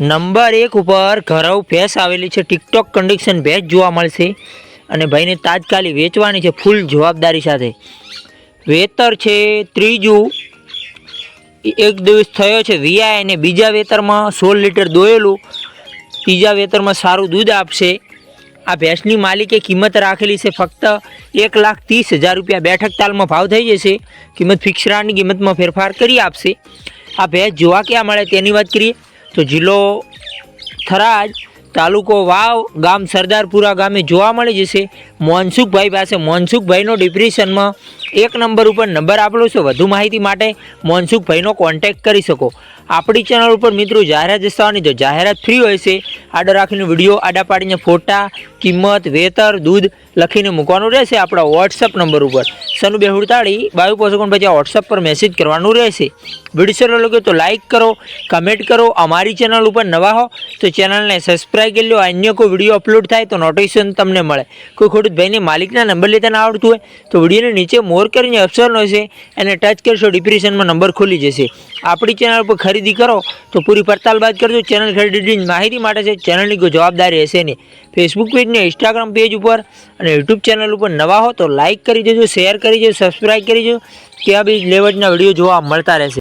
Number એક ઉપર ઘરવ ભેંસ આવેલી છે. ટિકટોક કન્ડિશન ભેંસ જોવા મળશે. અને ભાઈને તાત્કાલિક વેચવાની છે ફૂલ જવાબદારી સાથે. વેતર છે ત્રીજું. એક દિવસ થયો છે વિયા અને બીજા વેતરમાં સોળ લીટર દોયેલું. ત્રીજા વેતરમાં સારું દૂધ આપશે. આ ભેંસની માલિકે કિંમત રાખેલી છે ફક્ત એક લાખ ત્રીસ હજાર રૂપિયા. બેઠક તાલમાં ભાવ થઈ જશે. કિંમત ફિક્સરાની કિંમતમાં ફેરફાર કરી આપશે. આ ભેંસ જોવા ક્યાં મળે તેની વાત કરીએ. તો જિલ્લો થરાદ, તાલુકો વાવ, ગામ સરદારપુરા ગામે જોવા મળી જશે. મોનસુખભાઈ પાસે, મોનસુખભાઈનો ડિપ્રેશનમાં એક નંબર ઉપર નંબર આપેલો છે. વધુ માહિતી માટે મોનસુખભાઈનો કોન્ટેક્ટ કરી શકો. આપણી ચેનલ ઉપર મિત્રો જાહેરાત દસ્તાવાની જો જાહેરાત ફ્રી હોય છે, આડો રાખીને વીડિયો આડા પાડીને ફોટા, કિંમત, વેતર, દૂધ લખીને મૂકવાનું રહેશે આપણા વોટ્સઅપ નંબર ઉપર. સનુ બે હુડતાળી બાવીસ પોસકોણ પછી વોટ્સઅપ પર મેસેજ કરવાનું રહેશે. વીડિયો સારો લાગ્યો તો લાઇક કરો કમેન્ટ કરો, અમારી ચેનલ ઉપર નવા હો, તો ચેનલને સબસ્ક્રાઈબ કરી લો, અન્ય કોઈ વીડિયો અપલોડ થાય તો નોટિફિકેશન તમને મળે. કોઈ ખોટું ભાઈને માલિકના નંબર લેતા ના આવડતું હોય, તો વિડીયોને નીચે મોર કરીને ઓપ્શન હશે એને ટચ કરશો ડિપ્રેશનમાં નંબર ખુલી જશે. આપણી ચેનલ પર ખરીદી કરો, તો પૂરી પડતાલ બાદ કરજો. ચેનલ ખરીદીની માહિતી માટે છે ચેનલની કોઈ જવાબદારી હશે નહીં. ફેસબુક પેજ ને ઇન્સ્ટાગ્રામ પેજ ઉપર અને યુટ્યુબ ચેનલ ઉપર નવા હો, તો લાઇક કરી દેજો શેર કરી દેજો સબસ્ક્રાઈબ કરી દેજો. ત્યાં બી લેવજના વીડિયો જોવા મળતા રહેશે.